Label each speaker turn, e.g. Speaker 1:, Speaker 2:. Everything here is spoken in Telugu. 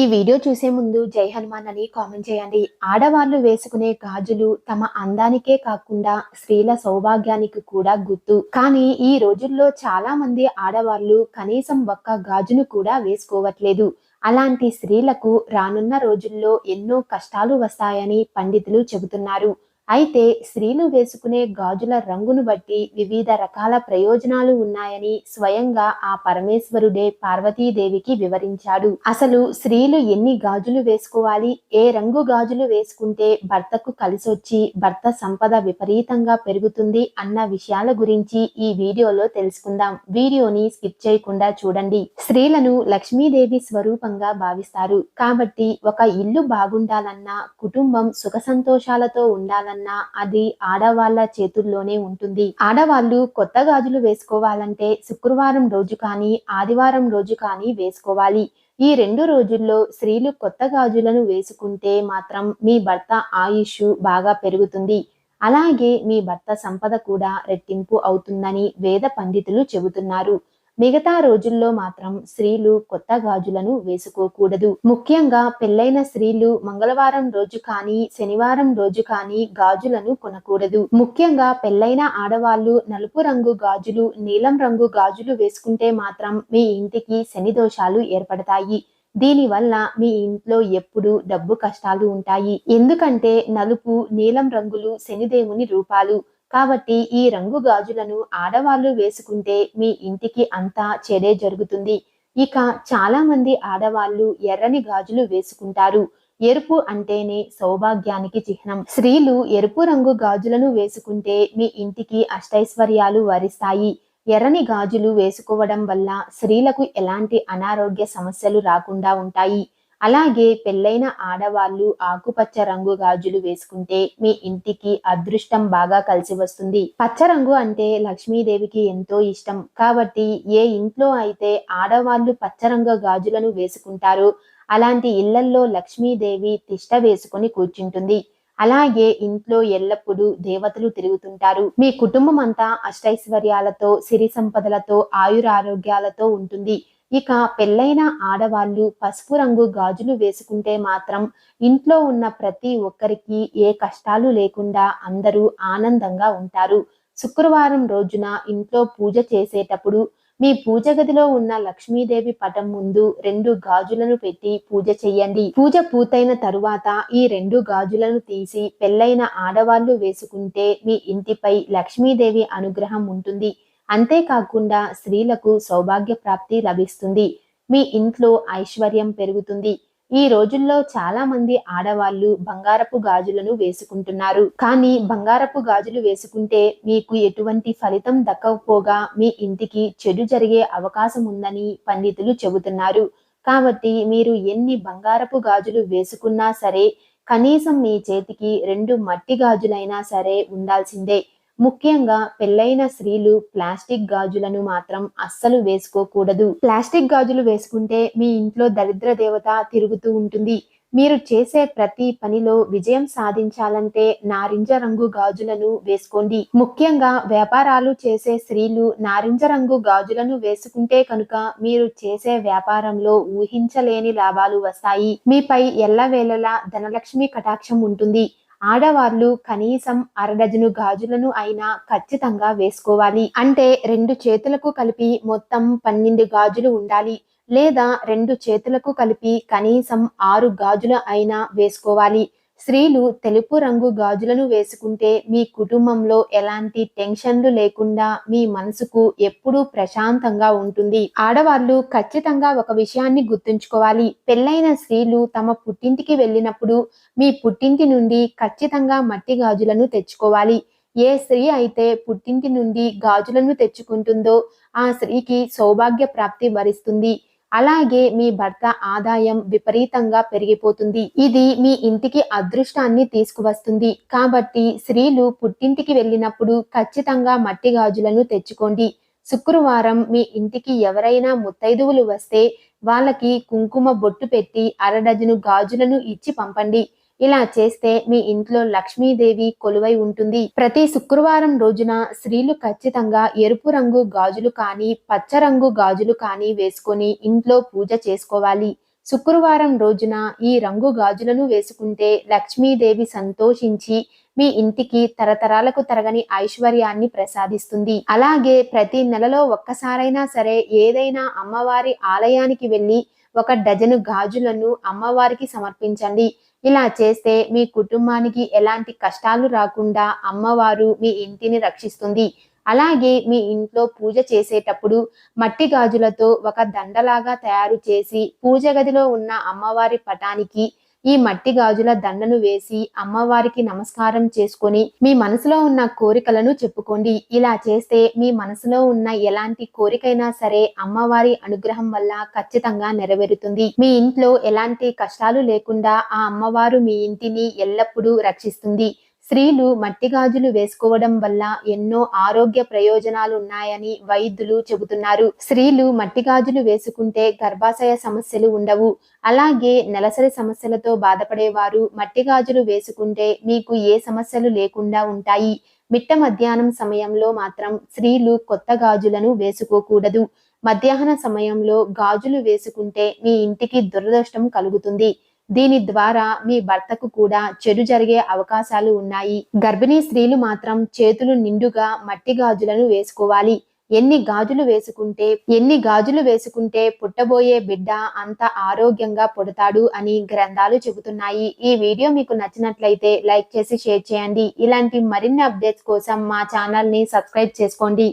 Speaker 1: ఈ వీడియో చూసే ముందు జై హనుమాన్ అని కామెంట్ చేయండి. ఆడవాళ్ళు వేసుకునే గాజులు తమ అందానికే కాకుండా స్త్రీల సౌభాగ్యానికి కూడా గుర్తు. కానీ ఈ రోజుల్లో చాలా మంది ఆడవాళ్ళు కనీసం ఒక్క గాజును కూడా వేసుకోవట్లేదు. అలాంటి స్త్రీలకు రానున్న రోజుల్లో ఎన్నో కష్టాలు వస్తాయని పండితులు చెబుతున్నారు. అయితే స్త్రీలు వేసుకునే గాజుల రంగును బట్టి వివిధ రకాల ప్రయోజనాలు ఉన్నాయని స్వయంగా ఆ పరమేశ్వరుడే పార్వతీదేవికి వివరించాడు. అసలు స్త్రీలు ఎన్ని గాజులు వేసుకోవాలి? ఏ రంగు గాజులు వేసుకుంటే భర్తకు కలిసొచ్చి భర్త సంపద విపరీతంగా పెరుగుతుంది అన్న విషయాల గురించి ఈ వీడియోలో తెలుసుకుందాం. వీడియోని స్కిప్ చేయకుండా చూడండి. స్త్రీలను లక్ష్మీదేవి స్వరూపంగా భావిస్తారు. కాబట్టి ఒక ఇల్లు బాగుండాలన్నా కుటుంబం సుఖ సంతోషాలతో ఉండాలన్నా కన్నా అది ఆడవాళ్ళ చేతుల్లోనే ఉంటుంది. ఆడవాళ్ళు కొత్త గాజులు వేసుకోవాలంటే శుక్రవారం రోజు కానీ ఆదివారం రోజు కానీ వేసుకోవాలి. ఈ రెండు రోజుల్లో స్త్రీలు కొత్త గాజులను వేసుకుంటే మాత్రం మీ భర్త ఆయుష్ బాగా పెరుగుతుంది. అలాగే మీ భర్త సంపద కూడా రెట్టింపు అవుతుందని వేద పండితులు చెబుతున్నారు. మిగతా రోజుల్లో మాత్రం స్త్రీలు కొత్త గాజులను వేసుకోకూడదు. ముఖ్యంగా పెళ్ళైన స్త్రీలు మంగళవారం రోజు కానీ శనివారం రోజు కానీ గాజులను కొనకూడదు. ముఖ్యంగా పెళ్ళైన ఆడవాళ్ళు నలుపు రంగు గాజులు నీలం రంగు గాజులు వేసుకుంటే మాత్రం మీ ఇంటికి శని దోషాలు ఏర్పడతాయి. దీనివల్ల మీ ఇంట్లో ఎప్పుడు డబ్బు కష్టాలు ఉంటాయి. ఎందుకంటే నలుపు నీలం రంగులు శనిదేవుని రూపాలు. కాబట్టి ఈ రంగు గాజులను ఆడవాళ్ళు వేసుకుంటే మీ ఇంటికి అంతా చెడే జరుగుతుంది. ఇక చాలా మంది ఆడవాళ్ళు ఎర్రని గాజులు వేసుకుంటారు. ఎరుపు అంటేనే సౌభాగ్యానికి చిహ్నం. స్త్రీలు ఎరుపు రంగు గాజులను వేసుకుంటే మీ ఇంటికి అష్టైశ్వర్యాలు వరిస్తాయి. ఎర్రని గాజులు వేసుకోవడం వల్ల స్త్రీలకు ఎలాంటి అనారోగ్య సమస్యలు రాకుండా ఉంటాయి. అలాగే పెళ్ళైన ఆడవాళ్ళు ఆకుపచ్చ రంగు గాజులు వేసుకుంటే మీ ఇంటికి అదృష్టం బాగా కలిసి వస్తుంది. పచ్చ రంగు అంటే లక్ష్మీదేవికి ఎంతో ఇష్టం. కాబట్టి ఏ ఇంట్లో అయితే ఆడవాళ్ళు పచ్చ రంగు గాజులను వేసుకుంటారు అలాంటి ఇళ్ళల్లో లక్ష్మీదేవి తిష్ట వేసుకుని కూర్చుంటుంది. అలాగే ఇంట్లో ఎల్లప్పుడూ దేవతలు తిరుగుతుంటారు. మీ కుటుంబం అంతా అష్టైశ్వర్యాలతో సిరి సంపదలతో ఆయురారోగ్యాలతో ఉంటుంది. ఇక పెళ్ళైన ఆడవాళ్ళు పసుపు రంగు గాజులు వేసుకుంటే మాత్రం ఇంట్లో ఉన్న ప్రతి ఒక్కరికి ఏ కష్టాలు లేకుండా అందరూ ఆనందంగా ఉంటారు. శుక్రవారం రోజున ఇంట్లో పూజ చేసేటప్పుడు మీ పూజ గదిలో ఉన్న లక్ష్మీదేవి పటం ముందు రెండు గాజులను పెట్టి పూజ చెయ్యండి. పూజ పూర్తయిన తరువాత ఈ రెండు గాజులను తీసి పెళ్ళైన ఆడవాళ్ళు వేసుకుంటే మీ ఇంటిపై లక్ష్మీదేవి అనుగ్రహం ఉంటుంది. అంతేకాకుండా స్త్రీలకు సౌభాగ్య ప్రాప్తి లభిస్తుంది. మీ ఇంట్లో ఐశ్వర్యం పెరుగుతుంది. ఈ రోజుల్లో చాలా మంది ఆడవాళ్ళు బంగారపు గాజులను వేసుకుంటున్నారు. కానీ బంగారపు గాజులు వేసుకుంటే మీకు ఎటువంటి ఫలితం దక్కకపోగా మీ ఇంటికి చెడు జరిగే అవకాశం ఉందని పండితులు చెబుతున్నారు. కాబట్టి మీరు ఎన్ని బంగారపు గాజులు వేసుకున్నా సరే కనీసం మీ చేతికి రెండు మట్టి గాజులైనా సరే ఉండాల్సిందే. ముఖ్యంగా పెళ్ళైన స్త్రీలు ప్లాస్టిక్ గాజులను మాత్రం అస్సలు వేసుకోకూడదు. ప్లాస్టిక్ గాజులు వేసుకుంటే మీ ఇంట్లో దరిద్ర దేవత తిరుగుతూ ఉంటుంది. మీరు చేసే ప్రతి పనిలో విజయం సాధించాలంటే నారింజ రంగు గాజులను వేసుకోండి. ముఖ్యంగా వ్యాపారాలు చేసే స్త్రీలు నారింజ రంగు గాజులను వేసుకుంటే కనుక మీరు చేసే వ్యాపారంలో ఊహించలేని లాభాలు వస్తాయి. మీపై ఎల్లవేళలా ధనలక్ష్మి కటాక్షం ఉంటుంది. ఆడవాళ్ళు కనీసం అరడజను గాజులను అయినా ఖచ్చితంగా వేసుకోవాలి. అంటే రెండు చేతులకు కలిపి మొత్తం పన్నెండు గాజులు ఉండాలి. లేదా రెండు చేతులకు కలిపి కనీసం ఆరు గాజులు అయినా వేసుకోవాలి. స్త్రీలు తెలుపు రంగు గాజులను వేసుకుంటే మీ కుటుంబంలో ఎలాంటి టెన్షన్లు లేకుండా మీ మనసుకు ఎప్పుడూ ప్రశాంతంగా ఉంటుంది. ఆడవాళ్ళు ఖచ్చితంగా ఒక విషయాన్ని గుర్తుంచుకోవాలి. పెళ్ళైన స్త్రీలు తమ పుట్టింటికి వెళ్ళినప్పుడు మీ పుట్టింటి నుండి ఖచ్చితంగా మట్టి గాజులను తెచ్చుకోవాలి. ఏ స్త్రీ అయితే పుట్టింటి నుండి గాజులను తెచ్చుకుంటుందో ఆ స్త్రీకి సౌభాగ్య ప్రాప్తి వరిస్తుంది. అలాగే మీ భర్త ఆదాయం విపరీతంగా పెరిగిపోతుంది. ఇది మీ ఇంటికి అదృష్టాన్ని తీసుకువస్తుంది. కాబట్టి స్త్రీలు పుట్టింటికి వెళ్ళినప్పుడు ఖచ్చితంగా మట్టి గాజులను తెచ్చుకోండి. శుక్రవారం మీ ఇంటికి ఎవరైనా ముత్తైదువులు వస్తే వాళ్ళకి కుంకుమ బొట్టు పెట్టి అరడజను గాజులను ఇచ్చి పంపండి. ఇలా చేస్తే మీ ఇంట్లో లక్ష్మీదేవి కొలువై ఉంటుంది. ప్రతి శుక్రవారం రోజున స్త్రీలు ఖచ్చితంగా ఎరుపు రంగు గాజులు కానీ పచ్చ రంగు గాజులు కానీ వేసుకొని ఇంట్లో పూజ చేసుకోవాలి. శుక్రవారం రోజున ఈ రంగు గాజులను వేసుకుంటే లక్ష్మీదేవి సంతోషించి మీ ఇంటికి తరతరాలకు తరగని ఐశ్వర్యాన్ని ప్రసాదిస్తుంది. అలాగే ప్రతి నెలలో ఒక్కసారైనా సరే ఏదైనా అమ్మవారి ఆలయానికి వెళ్ళి ఒక డజను గాజులను అమ్మవారికి సమర్పించండి. ఇలా చేస్తే మీ కుటుంబానికి ఎలాంటి కష్టాలు రాకుండా అమ్మవారు మీ ఇంటిని రక్షిస్తుంది. అలాగే మీ ఇంట్లో పూజ చేసేటప్పుడు మట్టి గాజులతో ఒక దండలాగా తయారు చేసి పూజ గదిలో ఉన్న అమ్మవారి పటానికి ఈ మట్టి గాజుల దండను వేసి అమ్మవారికి నమస్కారం చేసుకొని మీ మనసులో ఉన్న కోరికలను చెప్పుకోండి. ఇలా చేస్తే మీ మనసులో ఉన్న ఎలాంటి కోరికైనా సరే అమ్మవారి అనుగ్రహం వల్ల ఖచ్చితంగా నెరవేరుతుంది. మీ ఇంట్లో ఎలాంటి కష్టాలు లేకుండా ఆ అమ్మవారు మీ ఇంటిని ఎల్లప్పుడూ రక్షిస్తుంది. స్త్రీలు మట్టి గాజులు వేసుకోవడం వల్ల ఎన్నో ఆరోగ్య ప్రయోజనాలు ఉన్నాయని వైద్యులు చెబుతున్నారు. స్త్రీలు మట్టి గాజులు వేసుకుంటే గర్భాశయ సమస్యలు ఉండవు. అలాగే నెలసరి సమస్యలతో బాధపడేవారు మట్టి గాజులు వేసుకుంటే మీకు ఏ సమస్యలు లేకుండా ఉంటాయి. మిట్ట మధ్యాహ్నం సమయంలో మాత్రం స్త్రీలు కొత్త గాజులను వేసుకోకూడదు. మధ్యాహ్న సమయంలో గాజులు వేసుకుంటే మీ ఇంటికి దురదృష్టం కలుగుతుంది. దీని ద్వారా మీ భర్తకు కూడా చెడు జరిగే అవకాశాలు ఉన్నాయి. గర్భిణీ స్త్రీలు మాత్రం చేతులు నిండుగా మట్టి గాజులను వేసుకోవాలి. ఎన్ని గాజులు వేసుకుంటే ఎన్ని గాజులు వేసుకుంటే పుట్టబోయే బిడ్డ అంత ఆరోగ్యంగా పుడతాడు అని గ్రంథాలు చెబుతున్నాయి. ఈ వీడియో మీకు నచ్చినట్లయితే లైక్ చేసి షేర్ చేయండి. ఇలాంటి మరిన్ని అప్డేట్స్ కోసం మా ఛానల్ని సబ్స్క్రైబ్ చేసుకోండి.